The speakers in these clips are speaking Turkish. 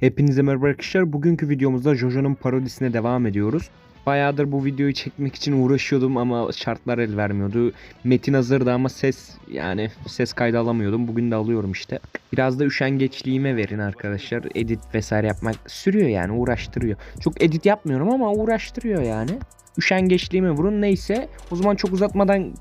Hepinize merhaba arkadaşlar. Bugünkü videomuzda Jojo'nun parodisine devam ediyoruz. Bayağıdır bu videoyu çekmek için uğraşıyordum ama şartlar el vermiyordu. Metin hazırdı ama ses yani ses kaydı alamıyordum. Bugün de alıyorum işte. Biraz da üşengeçliğime verin arkadaşlar. Edit vesaire yapmak sürüyor yani uğraştırıyor. Çok edit yapmıyorum ama uğraştırıyor yani. Üşengeçliğime vurun neyse. O zaman çok uzatmadan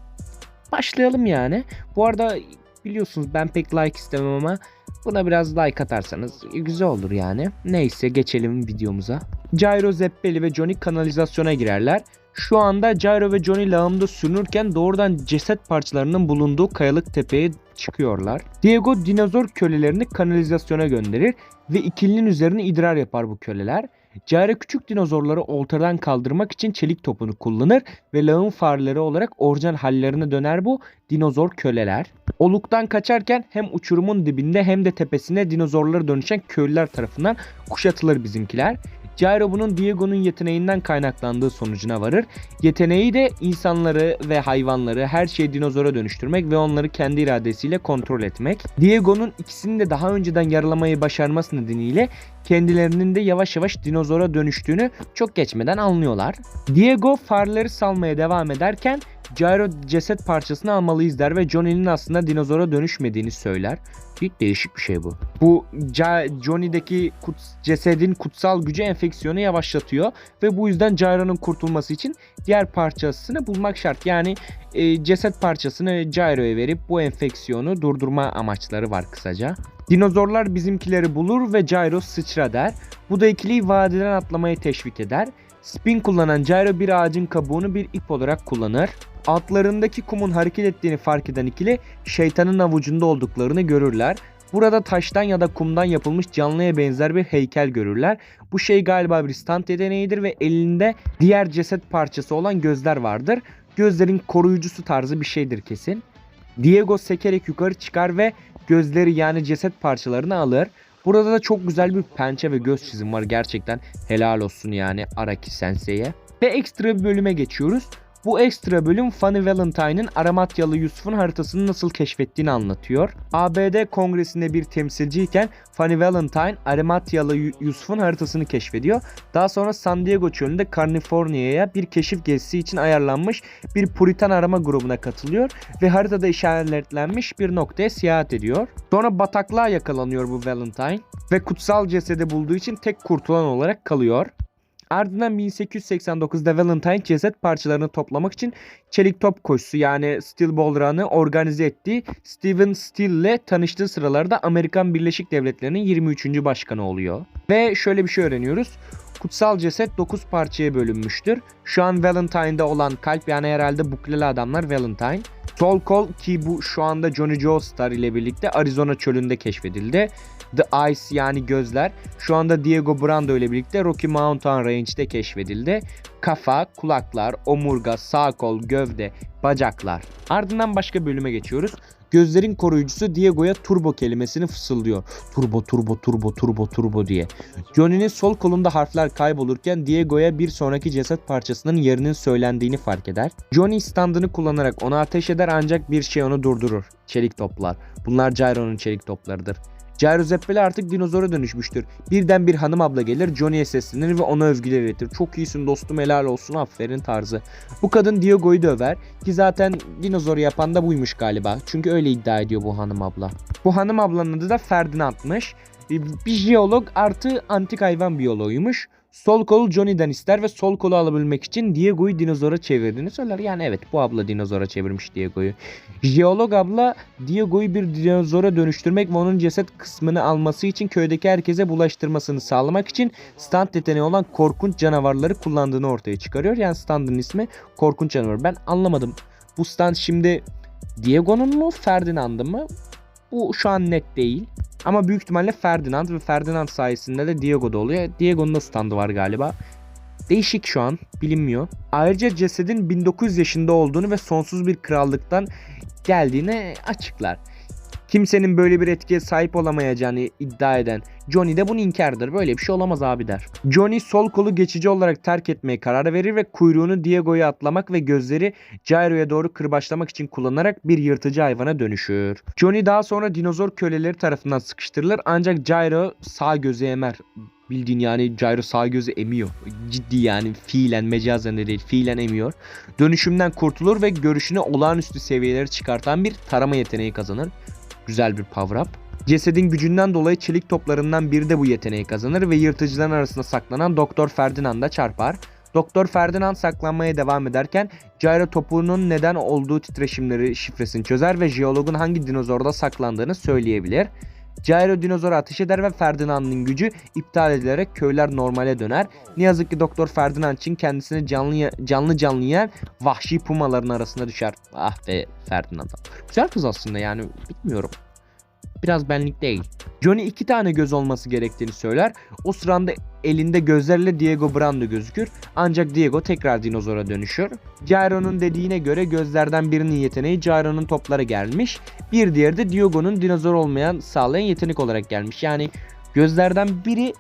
başlayalım yani. Bu arada biliyorsunuz ben pek like istemem ama buna biraz like atarsanız güzel olur yani. Neyse geçelim videomuza. Gyro, Zeppeli ve Johnny kanalizasyona girerler. Şu anda Gyro ve Johnny lağımda sürünürken doğrudan ceset parçalarının bulunduğu kayalık tepeye çıkıyorlar. Diego dinozor kölelerini kanalizasyona gönderir ve ikilinin üzerine idrar yapar bu köleler. Gyro küçük dinozorları oltadan kaldırmak için çelik topunu kullanır ve lağım fareleri olarak orijinal hallerine döner bu dinozor köleler. Oluktan kaçarken hem uçurumun dibinde hem de tepesine dinozorlara dönüşen köylüler tarafından kuşatılır bizimkiler. Gyro bunun Diego'nun yeteneğinden kaynaklandığı sonucuna varır. Yeteneği de insanları ve hayvanları her şeyi dinozora dönüştürmek ve onları kendi iradesiyle kontrol etmek. Diego'nun ikisini de daha önceden yaralamayı başarması nedeniyle kendilerinin de yavaş yavaş dinozora dönüştüğünü çok geçmeden anlıyorlar. Diego farları salmaya devam ederken Gyro ceset parçasını almalıyız der ve Johnny'nin aslında dinozora dönüşmediğini söyler. Hiç değişik bir şey bu. Bu Johnny'deki kuts- cesedin kutsal gücü enfeksiyonu yavaşlatıyor ve bu yüzden Gyro'nun kurtulması için diğer parçasını bulmak şart. Yani e, ceset parçasını Gyro'ya verip bu enfeksiyonu durdurma amaçları var kısaca. Dinozorlar bizimkileri bulur ve Gyro sıçra der. Bu da ikiliyi vadiden atlamaya teşvik eder. Spin kullanan Gyro bir ağacın kabuğunu bir ip olarak kullanır. Altlarındaki kumun hareket ettiğini fark eden ikili şeytanın avucunda olduklarını görürler. Burada taştan ya da kumdan yapılmış canlıya benzer bir heykel görürler. Bu şey galiba bir stand yeteneğidir ve elinde diğer ceset parçası olan gözler vardır. Gözlerin koruyucusu tarzı bir şeydir kesin. Diego sekerek yukarı çıkar ve gözleri yani ceset parçalarını alır. Burada da çok güzel bir pençe ve göz çizim var gerçekten helal olsun yani Araki Sensei'ye. Ve ekstra bir bölüme geçiyoruz. Bu ekstra bölüm Funny Valentine'ın Aramatyalı Yusuf'un haritasını nasıl keşfettiğini anlatıyor. ABD kongresinde bir temsilciyken Funny Valentine Aramatyalı Yu- Yusuf'un haritasını keşfediyor. Daha sonra San Diego çölünde Kaliforniya'ya bir keşif gezisi için ayarlanmış bir Puritan arama grubuna katılıyor ve haritada işaretlenmiş bir noktaya seyahat ediyor. Sonra bataklığa yakalanıyor bu Valentine ve kutsal cesedi bulduğu için tek kurtulan olarak kalıyor. Ardından 1889'da Valentine ceset parçalarını toplamak için çelik top koşusu yani Steel Ball Run'ı organize ettiği Steven Steele ile tanıştığı sıralarda Amerikan Birleşik Devletleri'nin 23. başkanı oluyor. Ve şöyle bir şey öğreniyoruz. Kutsal ceset 9 parçaya bölünmüştür. Şu an Valentine'da olan kalp yani herhalde bukleli adamlar Valentine. Sol kol ki bu şu anda Johnny Joestar ile birlikte Arizona çölünde keşfedildi. The Eyes yani gözler şu anda Diego Brando ile birlikte Rocky Mountain Range'de keşfedildi. Kafa, kulaklar, omurga, sağ kol, gövde, bacaklar. Ardından başka bölüme geçiyoruz. Gözlerin koruyucusu Diego'ya turbo kelimesini fısıldıyor. Turbo, turbo, turbo, turbo, turbo diye. Johnny'nin sol kolunda harfler kaybolurken Diego'ya bir sonraki ceset parçasının yerinin söylendiğini fark eder. Johnny standını kullanarak ona ateş eder ancak bir şey onu durdurur. Çelik toplar. Bunlar Gyro'nun çelik toplarıdır. Gyro Zeppeli artık dinozora dönüşmüştür. Birden bir hanım abla gelir Johnny'ye seslenir ve ona övgüler iletir. Çok iyisin dostum helal olsun aferin tarzı. Bu kadın Diego'yu döver ki zaten dinozoru yapan da buymuş galiba. Çünkü öyle iddia ediyor bu hanım abla. Bu hanım ablanın adı da Ferdinand'mış. Bir jeolog artı antik hayvan biyoloğuymuş. Sol kolu Johnny'den ister ve sol kolu alabilmek için Diego'yu dinozora çevirdiğini söyler. Yani evet bu abla dinozora çevirmiş Diego'yu. Jeolog abla Diego'yu bir dinozora dönüştürmek ve onun ceset kısmını alması için köydeki herkese bulaştırmasını sağlamak için stand yeteneği olan korkunç canavarları kullandığını ortaya çıkarıyor. Yani standın ismi korkunç canavar. Ben anlamadım. Bu stand şimdi Diego'nun mu Ferdinand'ın mı? Bu şu an net değil. Ama büyük ihtimalle Ferdinand ve Ferdinand sayesinde de Diego'da oluyor. Diego'nun da standı var galiba. Değişik şu an bilinmiyor. Ayrıca cesedin 1900 yaşında olduğunu ve sonsuz bir krallıktan geldiğini açıklar. Kimsenin böyle bir etkiye sahip olamayacağını iddia eden Johnny de bunu inkardır. Böyle bir şey olamaz abi der. Johnny sol kolu geçici olarak terk etmeye karar verir ve kuyruğunu Diego'ya atlamak ve gözleri Gyro'ya doğru kırbaçlamak için kullanarak bir yırtıcı hayvana dönüşür. Johnny daha sonra dinozor köleleri tarafından sıkıştırılır ancak Gyro sağ gözü emer. Bildiğin yani Gyro sağ gözü emiyor. Ciddi yani fiilen mecazen de değil fiilen emiyor. Dönüşümden kurtulur ve görüşünü olağanüstü seviyelere çıkartan bir tarama yeteneği kazanır. Güzel bir power up. Cesedin gücünden dolayı çelik toplarından biri de bu yeteneği kazanır ve yırtıcıların arasında saklanan Doktor Ferdinand'a çarpar. Doktor Ferdinand saklanmaya devam ederken Gyro topuğunun neden olduğu titreşimleri şifresini çözer ve jeologun hangi dinozorda saklandığını söyleyebilir. Gyro dinozora ateş eder ve Ferdinand'ın gücü iptal edilerek köyler normale döner. Ne yazık ki Doktor Ferdinand için kendisini canlı canlı canlı yiyen vahşi pumaların arasına düşer. Ah be Ferdinand. Güzel kız aslında yani bilmiyorum. Biraz benlik değil. Johnny iki tane göz olması gerektiğini söyler. O sırada elinde gözlerle Diego Brando gözükür. Ancak Diego tekrar dinozora dönüşür. Gyro'nun dediğine göre gözlerden birinin yeteneği Gyro'nun toplara gelmiş. Bir diğeri de Diego'nun dinozor olmayan sağlayan yetenek olarak gelmiş. Yani gözlerden biri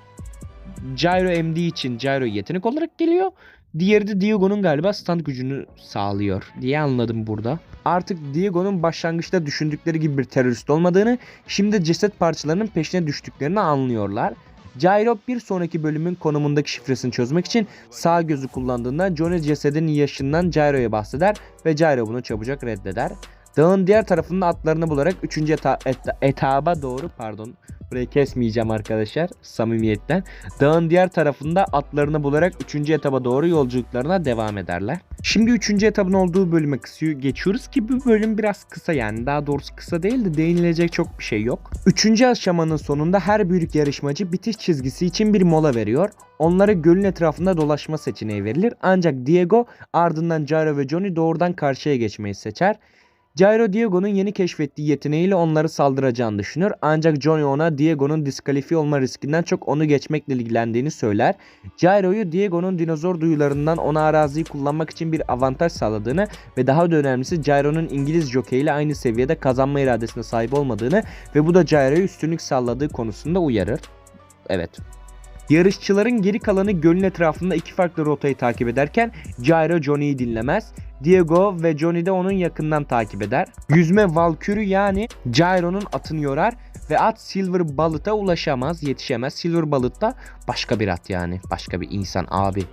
Gyro emdiği için Gyro yetenek olarak geliyor. Diğeri de Diego'nun galiba stand gücünü sağlıyor diye anladım burada. Artık Diego'nun başlangıçta düşündükleri gibi bir terörist olmadığını, şimdi ceset parçalarının peşine düştüklerini anlıyorlar. Gyro bir sonraki bölümün konumundaki şifresini çözmek için sağ gözü kullandığında Johnny cesedin yaşından Gyro'ya bahseder ve Gyro bunu çabucak reddeder. Dağın diğer tarafında atlarını bularak 3. Eta eta- etaba doğru pardon burayı kesmeyeceğim arkadaşlar samimiyetten. Dağın diğer tarafında atlarını bularak 3. etaba doğru yolculuklarına devam ederler. Şimdi 3. etabın olduğu bölüme kısıyor, geçiyoruz ki bu bölüm biraz kısa yani daha doğrusu kısa değil de değinilecek çok bir şey yok. 3. aşamanın sonunda her büyük yarışmacı bitiş çizgisi için bir mola veriyor. Onlara gölün etrafında dolaşma seçeneği verilir ancak Diego ardından Gyro ve Johnny doğrudan karşıya geçmeyi seçer. Gyro Diego'nun yeni keşfettiği yeteneğiyle onları saldıracağını düşünür ancak Johnny ona Diego'nun diskalifiye olma riskinden çok onu geçmekle ilgilendiğini söyler. Gyro'yu Diego'nun dinozor duyularından ona araziyi kullanmak için bir avantaj sağladığını ve daha da önemlisi Gyro'nun İngiliz jockey ile aynı seviyede kazanma iradesine sahip olmadığını ve bu da Gyro'ya üstünlük sağladığı konusunda uyarır. Evet. Yarışçıların geri kalanı gölün etrafında iki farklı rotayı takip ederken Gyro Johnny'yi dinlemez. Diego ve Johnny de onun yakından takip eder. Yüzme Valkyrie yani Gyro'nun atını yorar ve at Silver Bullet'a ulaşamaz, yetişemez. Silver Bullet da başka bir at yani. Başka bir insan abi.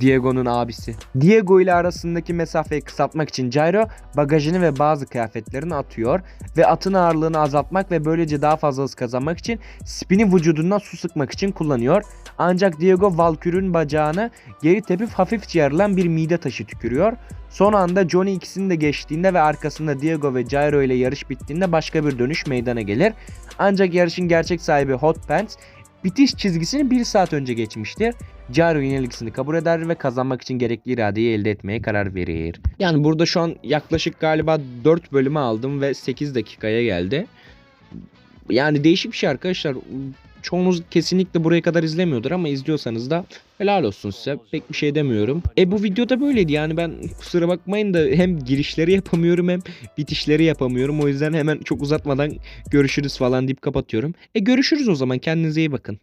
Diego'nun abisi. Diego ile arasındaki mesafeyi kısaltmak için Gyro bagajını ve bazı kıyafetlerini atıyor ve atın ağırlığını azaltmak ve böylece daha fazla hız kazanmak için spini vücudundan su sıkmak için kullanıyor. Ancak Diego Valkyrie'nin bacağını geri tepip hafifçe yarılan bir mide taşı tükürüyor. Son anda Johnny ikisini de geçtiğinde ve arkasında Diego ve Gyro ile yarış bittiğinde başka bir dönüş meydana gelir. Ancak yarışın gerçek sahibi Hot Pants bitiş çizgisini bir saat önce geçmiştir. Gyro yenilgisini kabul eder ve kazanmak için gerekli iradeyi elde etmeye karar verir. Yani burada şu an yaklaşık galiba 4 bölümü aldım ve 8 dakikaya geldi. Yani değişik bir şey arkadaşlar. Çoğunuz kesinlikle buraya kadar izlemiyordur ama izliyorsanız da helal olsun size. Pek bir şey demiyorum. E bu videoda böyleydi yani ben kusura bakmayın da hem girişleri yapamıyorum hem bitişleri yapamıyorum. O yüzden hemen çok uzatmadan görüşürüz falan deyip kapatıyorum. E görüşürüz o zaman kendinize iyi bakın.